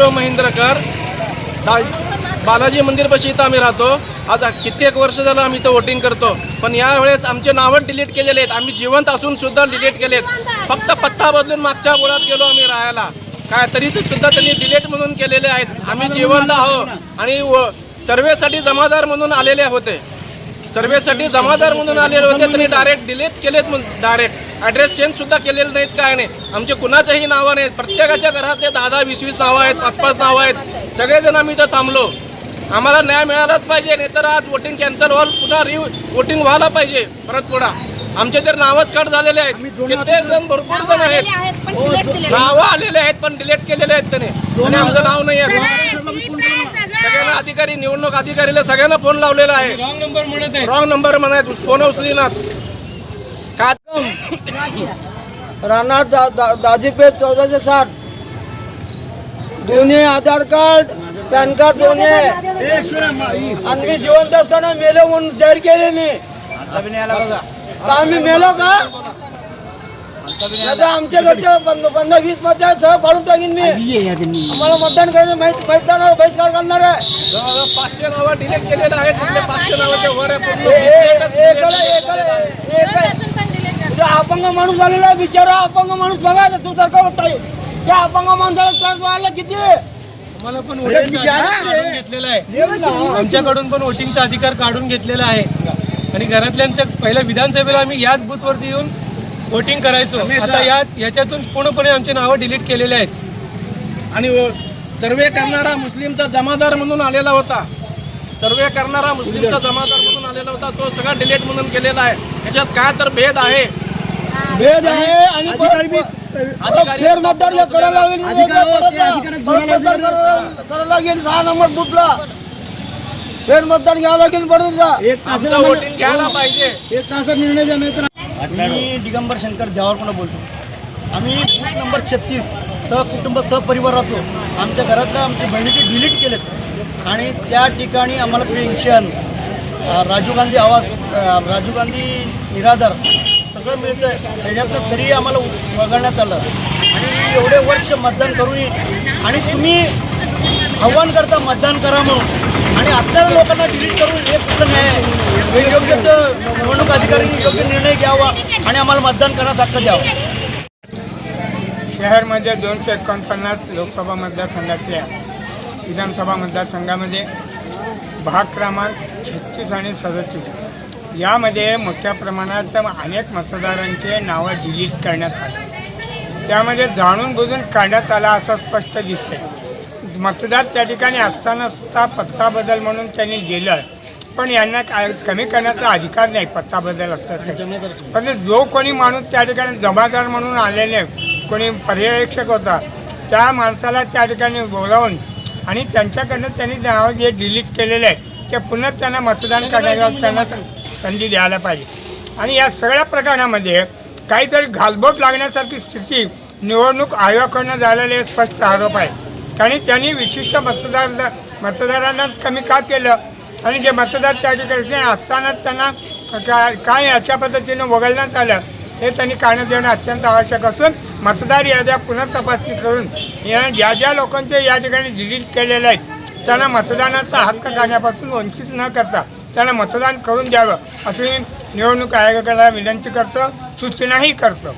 केशव महेंद्रकर. दा बालाजी मंदिरपाशी इथं आम्ही राहतो. आज कित्येक वर्ष झालं आम्ही इथं वोटिंग करतो. पण यावेळेस आमचे नावं डिलीट केलेले आहेत. आम्ही जिवंत असून सुद्धा डिलीट केलेत. फक्त पत्ता बदलून मागच्या बोळात गेलो आम्ही राहायला. काय तरी सुद्धा त्यांनी डिलीट म्हणून केलेले आहेत. आम्ही जिवंत आहो आणि व- सर्वेसाठी जमादार म्हणून आलेले होते. सर्वेसाठी जमादार म्हणून आलेले होते त्यांनी डायरेक्ट डिलीट केलेत डायरेक्ट ॲड्रेस चेंज सुद्धा केलेले नाहीत काय नाही. आमचे कुणाच्याही नावं नाहीत. प्रत्येकाच्या घरातले दहा दहा वीस वीस नावं आहेत पाच पाच नावं आहेत. सगळेजण आम्ही इथं थांबलो. आम्हाला न्याय मिळालाच पाहिजे नाही तर आज वोटिंग कॅन्सल व्हाल पुन्हा रि वोटिंग व्हायला पाहिजे परत पुढा. आमचे तर नावच कट झालेले आहेत. कित्येक जण भरपूर जण आहेत. आहेत पण डिलीट केलेले नावं आलेले आहेत पण डिलीट केलेले आहेत त्याने. आमचं नाव नाही आहे सगळ्यांना अधिकारी निवडणूक अधिकारीला सगळ्यांना फोन लावलेला आहे. रॉंग नंबर म्हणत आहे. रॉंग नंबर म्हणत फोन उचलीनात राणा दा, दा, दाजीपेठ चौदाशे साठ. दोन्ही आधार कार्ड पॅन कार्ड दोन्ही आणि मी जिवंत असताना मेलो म्हणून जाहीर केले नाही तर आम्ही मेलो का? आता वीसमध्ये सह टाकीन मी. आम्हाला मतदान करायचं माहीत बहिष्कार करणार आहे. जवळजवळ पाचशे नावं डिलीट केलेलं आहे तिथले पाचशे नावाच्या वर आहे पूर्ण. ए- ए- एकाला- एकाला- एका- तुझा अपंग माणूस झालेला आहे बिचारा अपंग माणूस बघा तू सारखा होता त्या अपंग माणसाला त्रास व्हायला किती? मला पण वोटिंगचा अधिकार काढून घेतलेला आहे. आमच्याकडून पण वोटिंगचा अधिकार काढून घेतलेला आहे. आणि घरातल्यांच्या पहिल्या विधानसभेला आम्ही याच बूथवरती येऊन वोटिंग करायचो. आता या याच्यातून पूर्णपणे आमचे नावं डिलीट केलेले आहेत. आणि सर्वे करणारा मुस्लिमचा जमादार म्हणून आलेला होता. सर्वे करणारा मुस्लिमचा जमादार म्हणून आलेला होता. तो सगळा डिलीट म्हणून केलेला आहे. याच्यात काय तर भेद आहे. भेद आहे आणि फेर मतदार जर करायला लागेल परत मतदार करायला- करायला लागेल सहा नंबर बुथला फेर मतदान घ्यावं लागेल बरोबर जा. आमचं वोटिंग घ्यायला पाहिजे. मी दिगंबर शंकर देवारकोणा बोलतो. आम्ही बूथ नंबर छत्तीस सहकुटुंब सहपरिवार राहतो. आमच्या घरातल्या आमच्या बहिणीचे डिलीट केलेत. आणि त्या ठिकाणी आम्हाला पेन्शन राजीव गांधी आवाज राजीव गांधी निराधार सगळं मिळतं आहे तरी आम्हाला वगळण्यात आलं. आणि एवढे वर्ष मतदान करूनही आणि तुम्ही आव्हान करता मतदान करा म्हणून. आणि आपल्याला लोकांना डिलीट करून हे कुठलं आहे? हे योग्य निवडणूक अधिकाऱ्यांनी योग्य निर्णय घ्यावा आणि आम्हाला मतदान करण्याचा हक्क द्यावा. शहरमध्ये दोनशे एकोणपन्नास लोकसभा मतदारसंघातल्या विधानसभा मतदारसंघामध्ये भाग क्रमांक छत्तीस आणि सदतीस. यामध्ये मोठ्या प्रमाणात अनेक मतदारांचे नावं डिलीट करण्यात आली. त्यामध्ये जाणून बुजून काढण्यात आला असं स्पष्ट दिसतंय. मतदार त्या ठिकाणी असताना सुद्धा पत्ता बदल म्हणून त्यांनी दिलं पण यांना काय कमी करण्याचा अधिकार नाही पत्ता बदल असतात पण जो कोणी माणूस त्या ठिकाणी जबाबदार म्हणून आलेले कोणी पर्यवेक्षक होता त्या माणसाला त्या ठिकाणी बोलावून आणि त्यांच्याकडनं त्यांनी नावं जे डिलीट केलेले आहेत ते पुन्हा त्यांना मतदान करण्याचा त्यांना संधी द्यायला पाहिजे. आणि या सगळ्या प्रकरणामध्ये काहीतरी घालबोट लागण्यासारखी स्थिती निवडणूक आयोगाकडनं झालेले स्पष्ट आरोप आहे. आणि त्यांनी विशिष्ट मतदार मतदारांना कमी का केलं? आणि जे मतदार त्या ठिकाणी असतानाच त्यांना का काय अशा पद्धतीनं वगळण्यात आलं हे त्यांनी कारण देणं अत्यंत आवश्यक असून मतदार याद्या पुन्हा तपासणी करून या ज्या ज्या लोकांचे या ठिकाणी डिलीट केलेले आहेत त्यांना मतदानाचा हक्क करण्यापासून वंचित न करता त्यांना मतदान करून द्यावं अशी निवडणूक आयोगाला विनंती करतो सूचनाही करतो.